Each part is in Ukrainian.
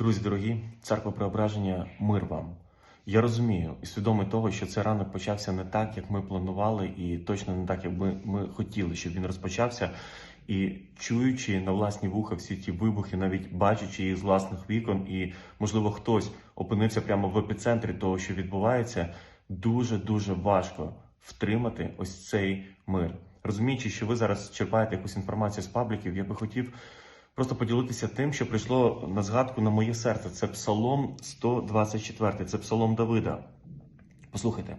Друзі, дорогі, церква преображення, мир вам. Я розумію і свідомий того, що цей ранок почався не так, як ми планували, і точно не так, як би ми хотіли, щоб він розпочався. І чуючи на власні вуха всі ті вибухи, навіть бачачи їх з власних вікон, і можливо хтось опинився прямо в епіцентрі того, що відбувається, дуже дуже важко втримати ось цей мир. Розуміючи, що ви зараз черпаєте якусь інформацію з пабліків, я би хотів просто поділитися тим, що прийшло на згадку на моє серце. Це Псалом 124, це Псалом Давида. Послухайте,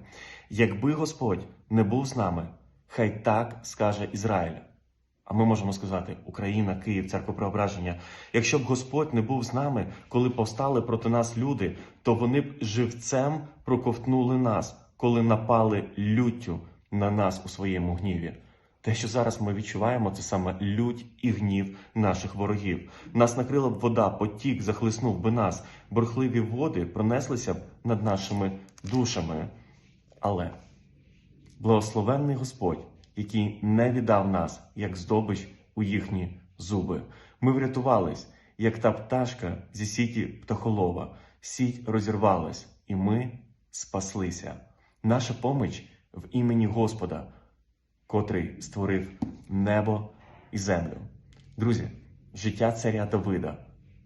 якби Господь не був з нами, хай так скаже Ізраїль. А ми можемо сказати Україна, Київ, церква преображення. Якщо б Господь не був з нами, коли повстали проти нас люди, то вони б живцем проковтнули нас, коли напали люттю на нас у своєму гніві. Те, що зараз ми відчуваємо, це саме лють і гнів наших ворогів. Нас накрила б вода, потік захлиснув би нас, бурхливі води пронеслися б над нашими душами. Але благословенний Господь, який не віддав нас, як здобич у їхні зуби. Ми врятувались, як та пташка зі сіті птахолова. Сіть розірвалась, і ми спаслися. Наша поміч в імені Господа, котрий створив небо і землю. Друзі, життя царя Давида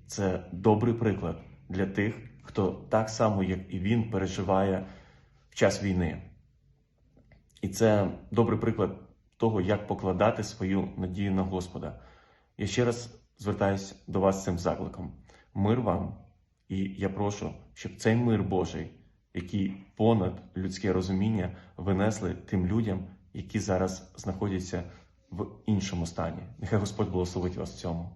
це добрий приклад для тих, хто так само, як і він, переживає в час війни. І це добрий приклад того, як покладати свою надію на Господа. Я ще раз звертаюся до вас з цим закликом. Мир вам, і я прошу, щоб цей мир Божий, який понад людське розуміння, винесли тим людям, які зараз знаходяться в іншому стані. Нехай Господь благословить вас в цьому.